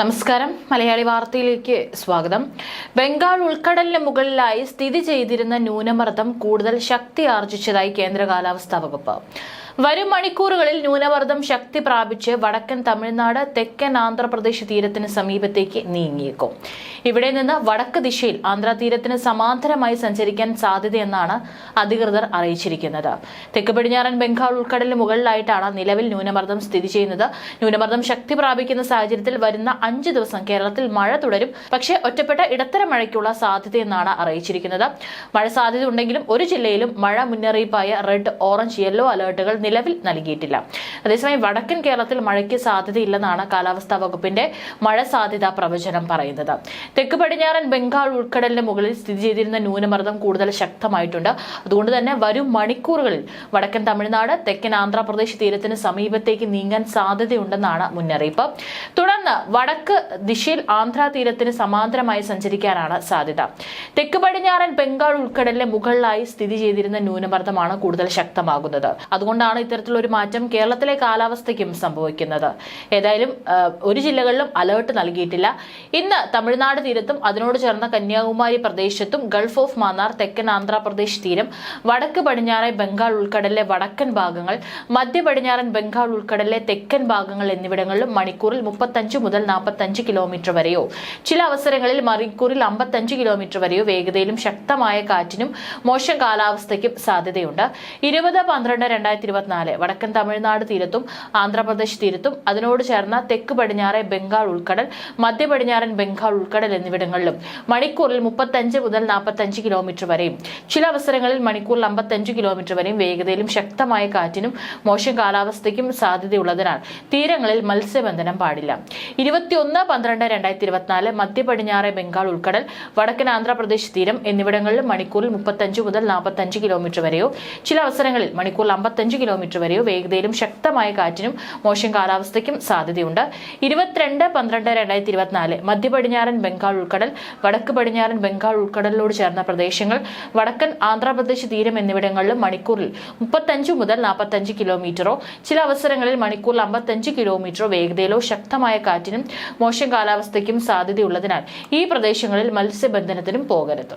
നമസ്കാരം. മലയാളി വാർത്തയിലേക്ക് സ്വാഗതം. ബംഗാൾ ഉൾക്കടലിന് മുകളിലായി സ്ഥിതി ചെയ്തിരുന്ന ന്യൂനമർദ്ദം കൂടുതൽ ശക്തി ആർജിച്ചതായി കേന്ദ്ര കാലാവസ്ഥാ വകുപ്പ്. വരും മണിക്കൂറുകളിൽ ന്യൂനമർദ്ദം ശക്തി പ്രാപിച്ച് വടക്കൻ തമിഴ്നാട് തെക്കൻ ആന്ധ്രാപ്രദേശ് തീരത്തിന് സമീപത്തേക്ക് നീങ്ങിയേക്കും. ഇവിടെ നിന്ന് വടക്ക് ദിശയിൽ ആന്ധ്രാ തീരത്തിന് സമാന്തരമായി സഞ്ചരിക്കാൻ സാധ്യതയെന്നാണ് അധികൃതർ അറിയിച്ചിരിക്കുന്നത്. തെക്ക് പടിഞ്ഞാറൻ ബംഗാൾ ഉൾക്കടലിന് മുകളിലായിട്ടാണ് നിലവിൽ ന്യൂനമർദ്ദം സ്ഥിതി ചെയ്യുന്നത്. ന്യൂനമർദ്ദം ശക്തി പ്രാപിക്കുന്ന സാഹചര്യത്തിൽ വരുന്ന അഞ്ച് ദിവസം കേരളത്തിൽ മഴ തുടരും. പക്ഷേ ഒറ്റപ്പെട്ട ഇടത്തരം മഴയ്ക്കുള്ള സാധ്യതയെന്നാണ് അറിയിച്ചിരിക്കുന്നത്. മഴ സാധ്യത ഉണ്ടെങ്കിലും ഒരു ജില്ലയിലും മഴ മുന്നറിയിപ്പായ റെഡ് ഓറഞ്ച് യെല്ലോ അലർട്ടുകൾ നിലവിൽ നൽകിയിട്ടില്ല. അതേസമയം വടക്കൻ കേരളത്തിൽ മഴയ്ക്ക് സാധ്യതയില്ലെന്നാണ് കാലാവസ്ഥാ വകുപ്പിന്റെ മഴ സാധ്യതാ പ്രവചനം പറയുന്നത്. തെക്ക് പടിഞ്ഞാറൻ ബംഗാൾ ഉൾക്കടലിന് മുകളിൽ സ്ഥിതി ചെയ്തിരുന്ന ന്യൂനമർദ്ദം കൂടുതൽ ശക്തമായിട്ടുണ്ട്. അതുകൊണ്ട് തന്നെ വരും മണിക്കൂറുകളിൽ വടക്കൻ തമിഴ്നാട് തെക്കൻ ആന്ധ്രാപ്രദേശ് തീരത്തിന് സമീപത്തേക്ക് നീങ്ങാൻ സാധ്യതയുണ്ടെന്നാണ് മുന്നറിയിപ്പ്. തുടർന്ന് വടക്ക് ദിശയിൽ ആന്ധ്രാ തീരത്തിന് സമാന്തരമായി സഞ്ചരിക്കാനാണ് സാധ്യത. തെക്ക് പടിഞ്ഞാറൻ ബംഗാൾ ഉൾക്കടലിന് മുകളിലായി സ്ഥിതി ചെയ്തിരുന്ന ന്യൂനമർദ്ദമാണ് കൂടുതൽ ശക്തമാകുന്നത്. അതുകൊണ്ടാണ് ഇത്തരത്തിലുള്ള ഒരു മാറ്റം കേരളത്തിലെ കാലാവസ്ഥയ്ക്കും സംഭവിക്കുന്നത്. ഏതായാലും ഒരു ജില്ലകളിലും അലേർട്ട് നൽകിയിട്ടില്ല. ഇന്ന് തമിഴ്നാട് തീരത്തും അതിനോട് ചേർന്ന കന്യാകുമാരി പ്രദേശത്തും ഗൾഫ് ഓഫ് മാന്നാർ തെക്കൻ ആന്ധ്രാപ്രദേശ് തീരം വടക്ക് പടിഞ്ഞാറൻ ബംഗാൾ ഉൾക്കടലിലെ വടക്കൻ ഭാഗങ്ങൾ മധ്യ പടിഞ്ഞാറൻ ബംഗാൾ ഉൾക്കടലിലെ തെക്കൻ ഭാഗങ്ങൾ എന്നിവിടങ്ങളിലും മണിക്കൂറിൽ മുപ്പത്തഞ്ച് മുതൽ നാൽപ്പത്തഞ്ച് കിലോമീറ്റർ വരെയോ ചില അവസരങ്ങളിൽ മണിക്കൂറിൽ അമ്പത്തഞ്ച് കിലോമീറ്റർ വരെയോ വേഗതയിലും ശക്തമായ കാറ്റിനും മോശം കാലാവസ്ഥയ്ക്കും സാധ്യതയുണ്ട്. ഇരുപത് പന്ത്രണ്ട് രണ്ടായിരത്തി ഇരുപത്തിനാല് വടക്കൻ തമിഴ്നാട് തീരത്തും ആന്ധ്രാപ്രദേശ് തീരത്തും അതിനോട് ചേർന്ന തെക്ക് പടിഞ്ഞാറെ ബംഗാൾ ഉൾക്കടൽ മധ്യ പടിഞ്ഞാറൻ ബംഗാൾ ഉൾക്കടൽ എന്നിവിടങ്ങളിലും മണിക്കൂറിൽ മുപ്പത്തഞ്ച് മുതൽ നാൽപ്പത്തഞ്ച് കിലോമീറ്റർ വരെയും ചില അവസരങ്ങളിൽ മണിക്കൂറിൽ അമ്പത്തഞ്ച് കിലോമീറ്റർ വരെയും വേഗതയിലും ശക്തമായ കാറ്റിനും മോശം കാലാവസ്ഥയ്ക്കും സാധ്യതയുള്ളതിനാൽ തീരങ്ങളിൽ മത്സ്യബന്ധനം പാടില്ല. ഇരുപത്തിയൊന്ന് പന്ത്രണ്ട് രണ്ടായിരത്തി ഇരുപത്തിനാല് മധ്യ പടിഞ്ഞാറെ ബംഗാൾ ഉൾക്കടൽ വടക്കൻ ആന്ധ്രാപ്രദേശ് തീരം എന്നിവിടങ്ങളിലും മണിക്കൂറിൽ മുപ്പത്തഞ്ച് മുതൽ നാൽപ്പത്തഞ്ച് കിലോമീറ്റർ വരെയോ ചില അവസരങ്ങളിൽ മണിക്കൂറിൽ അമ്പത്തഞ്ച് കിലോമീറ്റർ വരെയോ വേഗതയിലും ശക്തമായ കാറ്റിനും മോശം കാലാവസ്ഥയ്ക്കും സാധ്യതയുണ്ട്. ഇരുപത്തിരണ്ട് പന്ത്രണ്ട് രണ്ടായിരത്തി ഇരുപത്തിനാല് മധ്യ പടിഞ്ഞാറൻ ബംഗാൾ ഉൾക്കടൽ വടക്ക് പടിഞ്ഞാറൻ ബംഗാൾ ഉൾക്കടലിനോട് ചേർന്ന പ്രദേശങ്ങൾ വടക്കൻ ആന്ധ്രാപ്രദേശ് തീരം എന്നിവിടങ്ങളിലും മണിക്കൂറിൽ മുപ്പത്തഞ്ച് മുതൽ നാൽപ്പത്തഞ്ച് കിലോമീറ്ററോ ചില അവസരങ്ങളിൽ മണിക്കൂറിൽ അമ്പത്തഞ്ച് കിലോമീറ്ററോ വേഗതയിലോ ശക്തമായ കാറ്റിനും മോശം കാലാവസ്ഥയ്ക്കും സാധ്യതയുള്ളതിനാൽ ഈ പ്രദേശങ്ങളിൽ മത്സ്യബന്ധനത്തിനും പോകരുത്.